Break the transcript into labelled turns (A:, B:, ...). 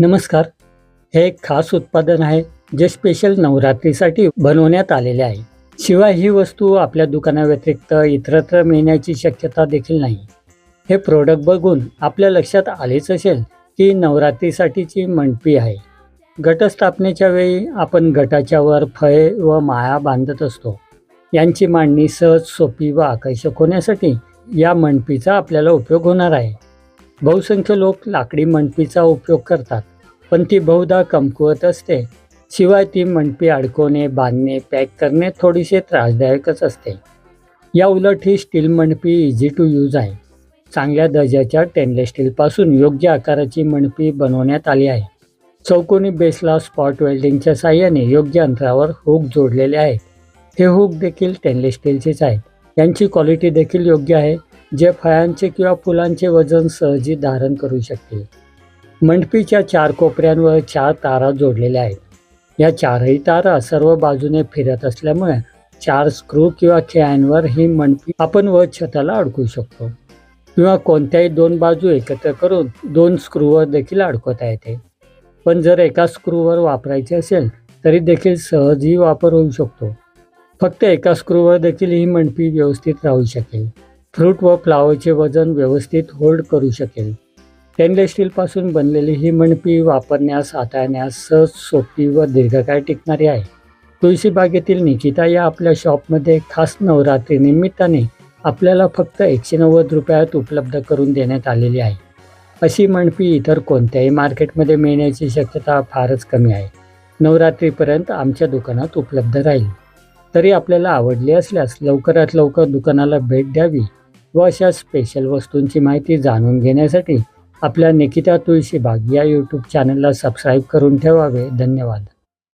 A: नमस्कार. हे एक खास उत्पादन आहे जे स्पेशल नवरात्रीसाठी बनवण्यात आलेले आहे. शिवाय ही वस्तू आपल्या दुकानाव्यतिरिक्त इतरत्र मिळण्याची शक्यता देखील नाही. हे प्रोडक्ट बघून आपल्या लक्षात आलेच असेल की नवरात्रीसाठीची मंडपी आहे. घटस्थापनेच्या वेळी आपण गटाच्या वर फळे व माया बांधत असतो. यांची मांडणी सहज सोपी व आकर्षक होण्यासाठी या मंडपीचा आपल्याला उपयोग होणार आहे. बहुसंख्य लोक लाकडी मंडपीचा उपयोग करतात पण ती बहुधा कमकुवत असते. शिवाय ती मंडपी अडकवणे बांधणे पॅक करणे थोडीशी त्रासदायकच असते. या उलट ही स्टील मंडपी इझी टू यूज आहे. चांगल्या दर्जाच्या स्टेनलेस स्टीलपासून योग्य आकाराची मंडपी बनवण्यात आली आहे. चौकोनी बेसला स्पॉट वेल्डिंगच्या साहाय्याने योग्य अंतरावर हुक जोडलेले आहेत. हे हुक देखील स्टेनलेस स्टीलचेच आहेत. यांची क्वालिटी देखील योग्य आहे. जे फळांचे किंवा फुलांचे वजन सहजी धारण करू शकते. मंडपीच्या चार कोपऱ्यांवर चार तारा जोडलेल्या आहेत. या चारही तारा सर्व बाजूने फिरत असल्यामुळे चार स्क्रू किंवा खेळ्यांवर ही मंडपी आपण व छताला अडकू शकतो. किंवा कोणत्याही दोन बाजू एकत्र करून दोन स्क्रूवर देखील अडकवता येते. पण जर एका स्क्रूवर वापरायचे असेल तरी देखील सहजही वापर होऊ शकतो. फक्त एका स्क्रूवर देखील ही मंडपी व्यवस्थित राहू शकेल. फ्रूट व फ्लावरचे वजन व्यवस्थित होल्ड करू शकेल. स्टेनलेस स्टीलपासून बनलेली ही मणपी वापरण्यास हाताळण्यास सहज सोपी व दीर्घकाळ टिकणारी आहे. तुळशीबागेतील निकिता या आपल्या शॉपमध्ये खास नवरात्री निमित्ताने आपल्याला फक्त एकशे नव्वद रुपयात उपलब्ध करून देण्यात आलेली आहे. अशी मणपी इतर कोणत्याही मार्केटमध्ये मिळण्याची शक्यता फारच कमी आहे. नवरात्रीपर्यंत आमच्या दुकानात उपलब्ध राहील. तरी आपल्याला आवडली असल्यास लवकरात लवकर दुकानाला भेट द्यावी. व अशा स्पेशल वस्तूंची माहिती जाणून घेण्यासाठी आपल्या निकिता तुळशीबाग या यूट्यूब चॅनलला सबस्क्राईब करून ठेवावे. धन्यवाद.